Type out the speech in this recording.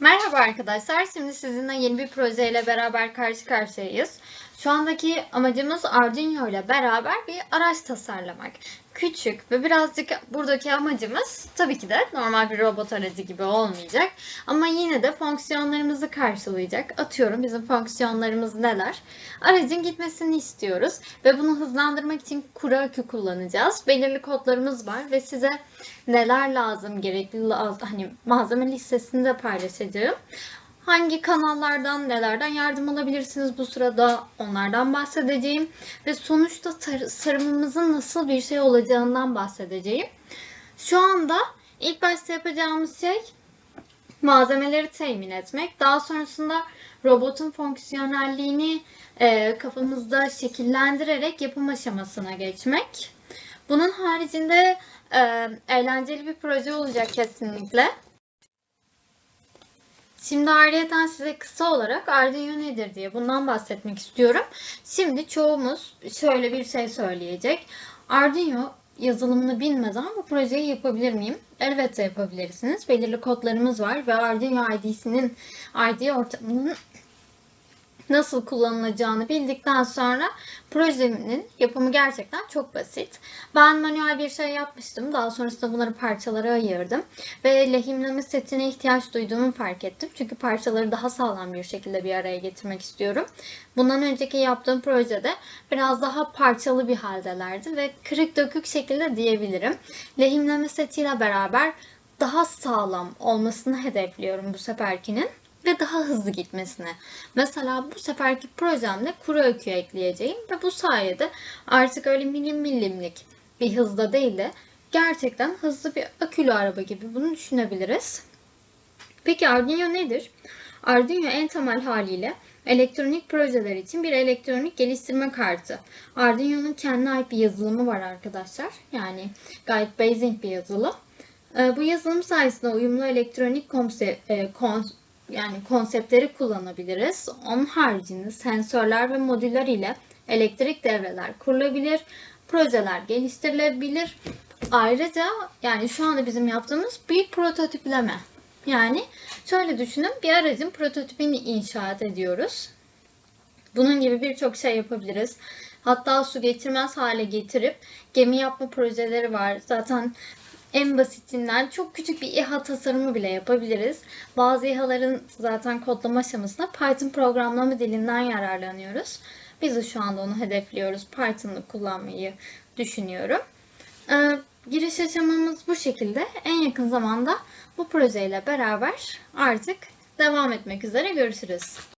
Merhaba arkadaşlar. Şimdi sizinle yeni bir projeyle beraber karşı karşıyayız. Şu andaki amacımız Arduino ile beraber bir araç tasarlamak. Küçük ve birazcık buradaki amacımız tabii ki de normal bir robot aracı gibi olmayacak. Ama yine de fonksiyonlarımızı karşılayacak. Atıyorum bizim fonksiyonlarımız neler? Aracın gitmesini istiyoruz ve bunu hızlandırmak için kuru akü kullanacağız. Belirli kodlarımız var ve size neler lazım, gerekli hani malzeme listesini de paylaşacağım. Hangi kanallardan, nelerden yardım alabilirsiniz bu sırada onlardan bahsedeceğim. Ve sonuçta tasarımımızın nasıl bir şey olacağından bahsedeceğim. Şu anda ilk başta yapacağımız şey malzemeleri temin etmek. Daha sonrasında robotun fonksiyonelliğini e, kafamızda şekillendirerek yapım aşamasına geçmek. Bunun haricinde e, eğlenceli bir proje olacak kesinlikle. Şimdi ayrıyeten size kısa olarak Arduino nedir diye bundan bahsetmek istiyorum. Şimdi çoğumuz şöyle bir şey söyleyecek. Arduino yazılımını bilmeden bu projeyi yapabilir miyim? Elbette yapabilirsiniz. Belirli kodlarımız var ve Arduino ID'sinin ID ortamının nasıl kullanılacağını bildikten sonra projenin yapımı gerçekten çok basit. Ben manuel bir şey yapmıştım. Daha sonrasında bunları parçalara ayırdım. Ve lehimleme setine ihtiyaç duyduğumu fark ettim. Çünkü parçaları daha sağlam bir şekilde bir araya getirmek istiyorum. Bundan önceki yaptığım projede biraz daha parçalı bir haldelerdi ve kırık dökük şekilde diyebilirim. Lehimleme setiyle beraber daha sağlam olmasını hedefliyorum bu seferkinin ve daha hızlı gitmesine. Mesela bu seferki projemde kuru öykü ekleyeceğim ve bu sayede artık öyle milim milimlik bir hızda değil de gerçekten hızlı bir akülü araba gibi bunu düşünebiliriz. Peki Arduino nedir? Arduino en temel haliyle elektronik projeler için bir elektronik geliştirme kartı. Arduino'nun kendine ait bir yazılımı var arkadaşlar. Yani gayet basic bir yazılım. Ee, bu yazılım sayesinde uyumlu elektronik konsept, e, yani konseptleri kullanabiliriz. Onun haricinde sensörler ve modüller ile elektrik devreler kurulabilir, projeler geliştirilebilir. Ayrıca yani şu anda bizim yaptığımız bir prototipleme. Yani şöyle düşünün bir aracın prototipini inşaat ediyoruz. Bunun gibi birçok şey yapabiliriz. Hatta su geçirmez hale getirip gemi yapma projeleri var. Zaten en basitinden çok küçük bir İHA tasarımı bile yapabiliriz. Bazı İHA'ların zaten kodlama aşamasında Python programlama dilinden yararlanıyoruz. Biz de şu anda onu hedefliyoruz. Python'ı kullanmayı düşünüyorum. Ee, giriş aşamamız bu şekilde. En yakın zamanda bu projeyle beraber artık devam etmek üzere görüşürüz.